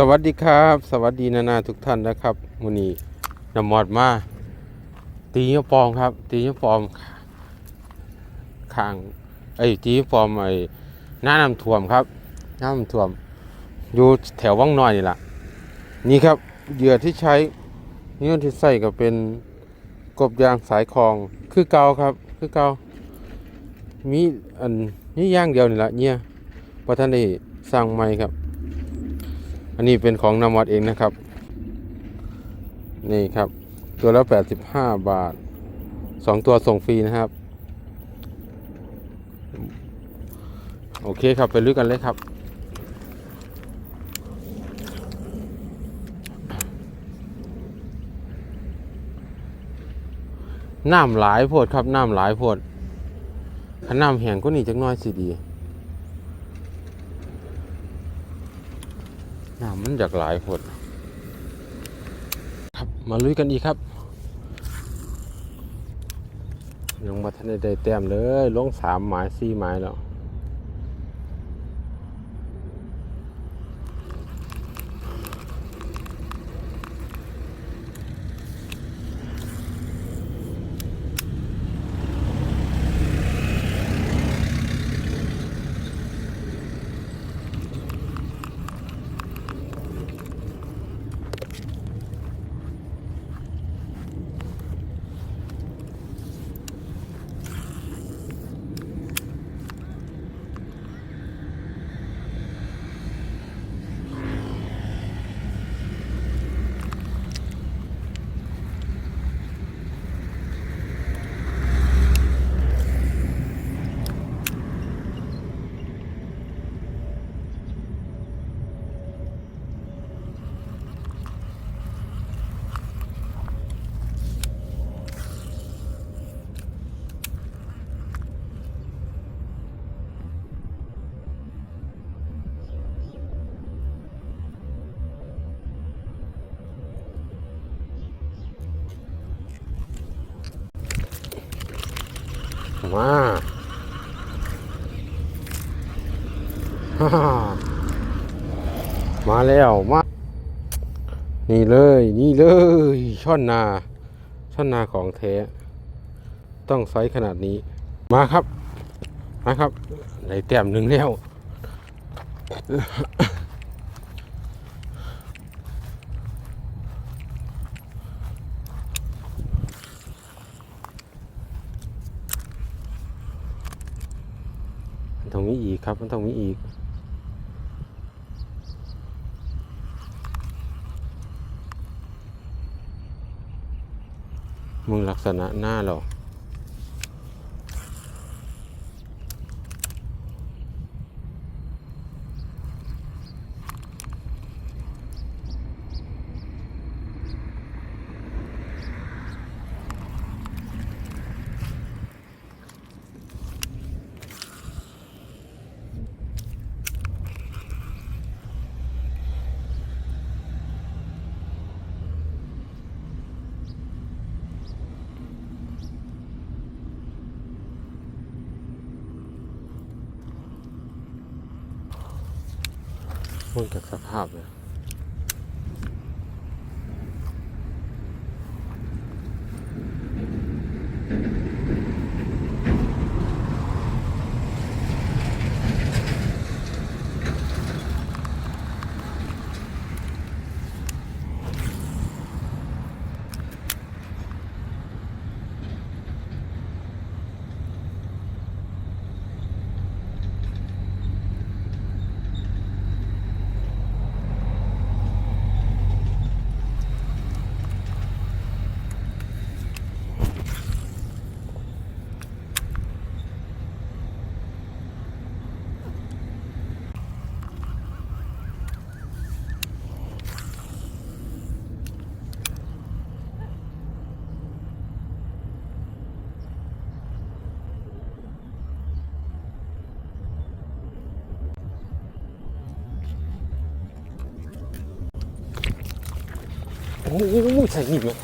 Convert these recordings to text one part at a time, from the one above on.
สวัสดีครับ สวัสดีนานาทุกท่านนะครับวันนี้นำมอดมา ตีเหี้ยปอมครับ ตีเหี้ยปอมข้างไอ้ตีเหี้ยปอมไอ้หน้าน้ำท่วมครับน้ำน้ำท่วม อยู่แถววังน้อยนี่แหละนี่ครับเหยื่อที่ใช้เหยื่อที่ใส่ก็เป็นกบยางสายคลองคือเกาครับ คือเกามีอันนี้ย่างเดียวนี่แหละเนี่ยพอท่านได้สั่งใหม่ครับ อันนี้เป็นของนำวัดเองนะครับ นี่ครับ ตัวละ 85 บาท 2 ตัวส่งฟรีนะครับ โอเคครับไปลุยกันเลยครับน้ำหลายโพดครับน้ำหลายโพดถ้าน้ำแห้งก็นี่จักน้อยสิดี น้ำ มันจากหลายคนครับมาลุยกันอีกครับ ยังมาทันได้ได้แต้มเลยลงสามหมายสี่หมายแล้ว มาฮ่ามาแล้วมานี่เลย นี่เลย ช่อนนา ช่อนนาของแท้ ต้องไซส์ขนาดนี้ มาครับ มาครับในแต้มหนึ่งแล้ว มันต้องมีอีกครับ มันต้องมีอีก มึงลักษณะหน้าหรอ มึง โอ้โหใส่หนีบเลย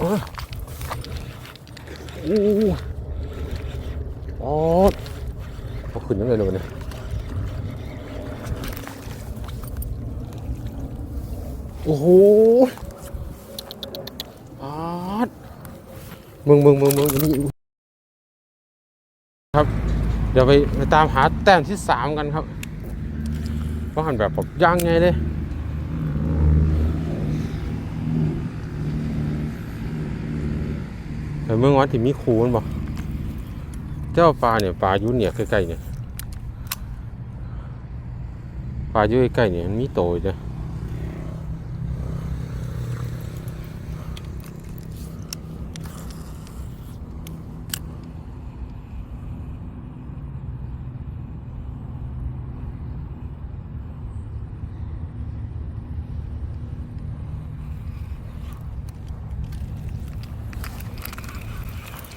อ๋อโอ้โหอ๋อเอาขึ้นยังไงเลยวะเนี่ยโอ้โหปาดมึงมึงมึงมึงนี่ครับ เดี๋ยวไปไปตามหาแต้มที่สามกันครับว่าหันแบบแบบย่างไงเลย แต่เมื่อวันที่มีครูมันบอกเจ้าปลาเนี่ยปลายุ่เนี่ยใกล้ๆเนี่ยปลายุ่ใกล้ๆเนี่ยมันมีโตอยู่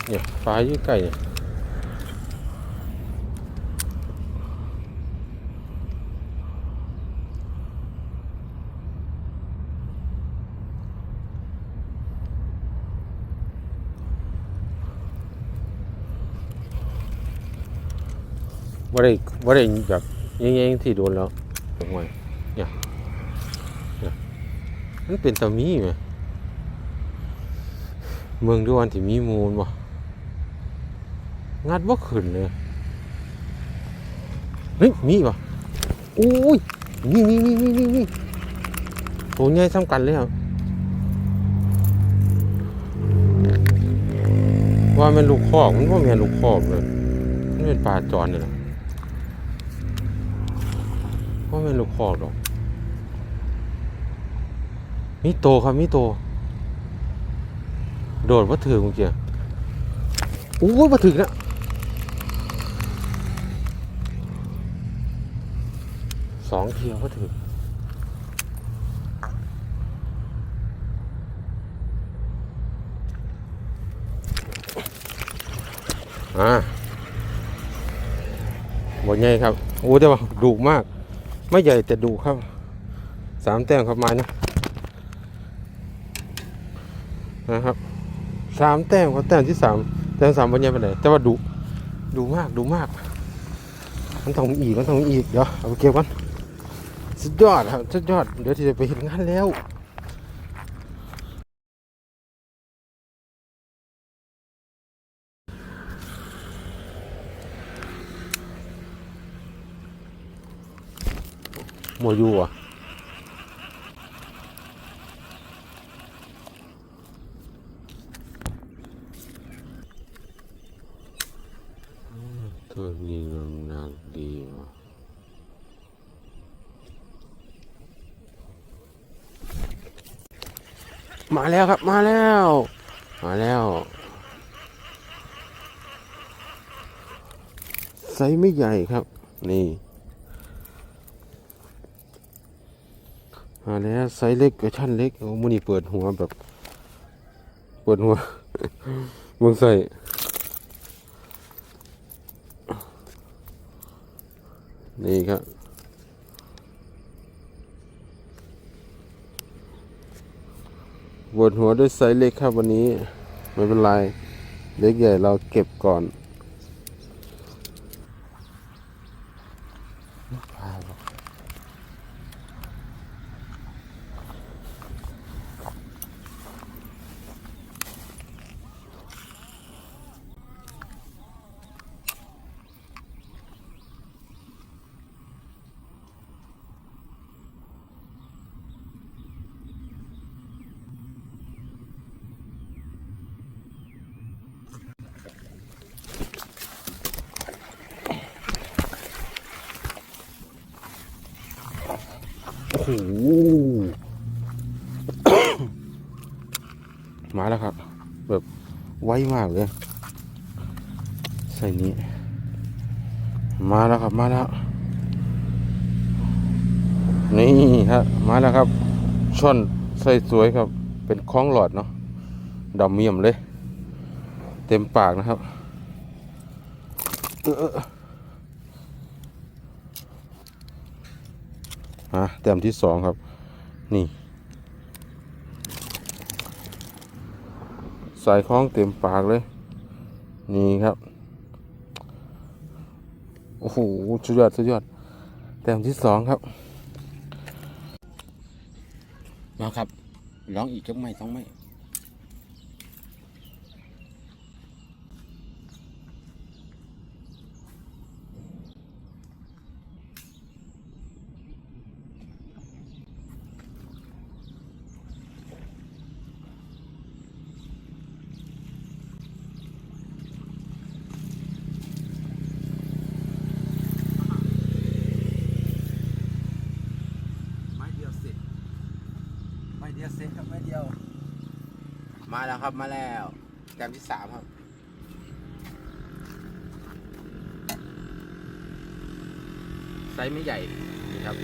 เนี่ยปลาอยู่ใกล้เนี่ยว่าได้ว่าได้แบบแย่งๆที่โดนแล้วตรงไว้เนี่ยเนี่ยมันเป็นตะมีไหมเมืองด้วยวันที่มีมูลบ่ งัดว่าขึ้นเลยเฮ้ยมีป่ะโอ้ยนี่นี่นี่นี่นี่นี่ตัวใหญ่ซ้ำกันเลยครับว่ามันลูกคอกมันว่าม่นลูกคอกเลยมันเป็นปลาจรนี่แหละว่าม่นลูกคอกดอกมีโตครับมีโต โดดว่าถือเมื่อกี้โอ้ยมาถึงแล้ สองเที่ยวก็ถึงอ่าบนใหญ่ครับโอ้แต่ว่าดุมาก ไม่ใหญ่แต่ดุครับสามแต้มครับม้นะนะครับสามแต้มครับแต้มที่สามแต้มสามบนใหญ่ไปไหนแต่ว่าดุดุมากดุมากมันต้องอีกมันต้องอีกเดี๋ยวเอาไปเก็บก่อน สุดยอดครับสุดยอด เดี๋ยวที่จะไปเห็นงานแล้วโมยูอะเธอมีนามนางดีว่ะ มาแล้วครับมาแล้ว มาแล้วไซส์ไม่ใหญ่ครับ นี่มาแล้วไซส์เล็กกับชั้นเล็กโอ้มูนี่เปิดหัวแบบ เปิดหัวมืองใส่นี่ครับ ปวดหัวด้วยไซส์เล็กครับวันนี้ ไม่เป็นไร เล็กใหญ่เราเก็บก่อน หมาแล้วครับ แบบไวมากเลย ใส่นี้ มาแล้วครับ มาแล้ว นี่ฮะ มาแล้วครับ ช่อนใส่สวยครับ เป็นคล้องหลอดเนาะดำเมี่ยมเลย เต็มปากนะครับ เออ อะแต้มที่สองครับ นี่ใส่คล้องเต็มปากเลย นี่ครับ โอ้โหสุดยอดสุดยอดแต้มที่สองครับมาครับร้องอีกจักไม่ต้องไม่ไม้เดียวเสร็จ ไม่เดียวเซ็ตครับไม่เดียว มาแล้วครับมาแล้วแต้มที่สามครับ ไซส์ไม่ใหญ่นี่ครับ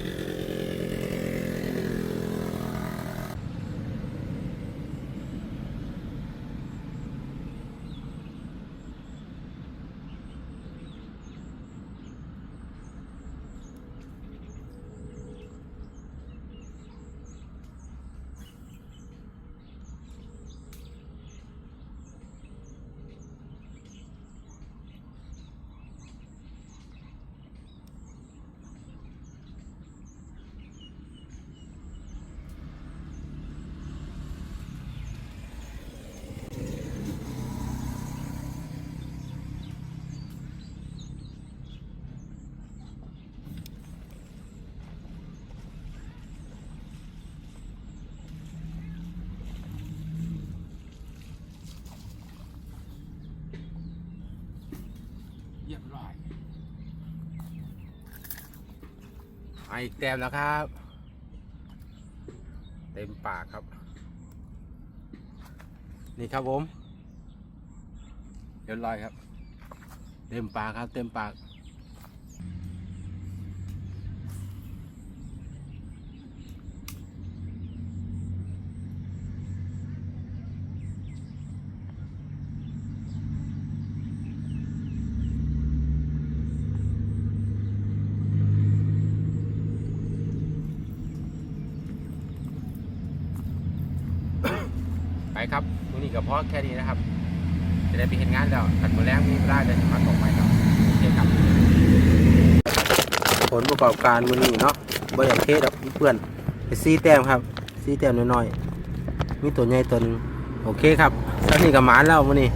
มาอีกแต้มแล้วครับ เต็มปากครับ นี่ครับผมเรียบร้อยครับ เต็มปากครับ เต็มปาก ไปครับวันนี้ ก็พอแค่นี้นะครับ จะได้ไปเห็นงานแล้วขัดมือแรงมีเวลาเดินมาตกไปครับโอเคครับ ผลประกอบการมือนี้เนาะบ่อยากเทดอกเพื่อนไปซีแต้มครับซีแต้มน้อยๆมีตัวใหญ่ตัวนึงโอเคครับสักนี่กับหมานแล้วมือนี้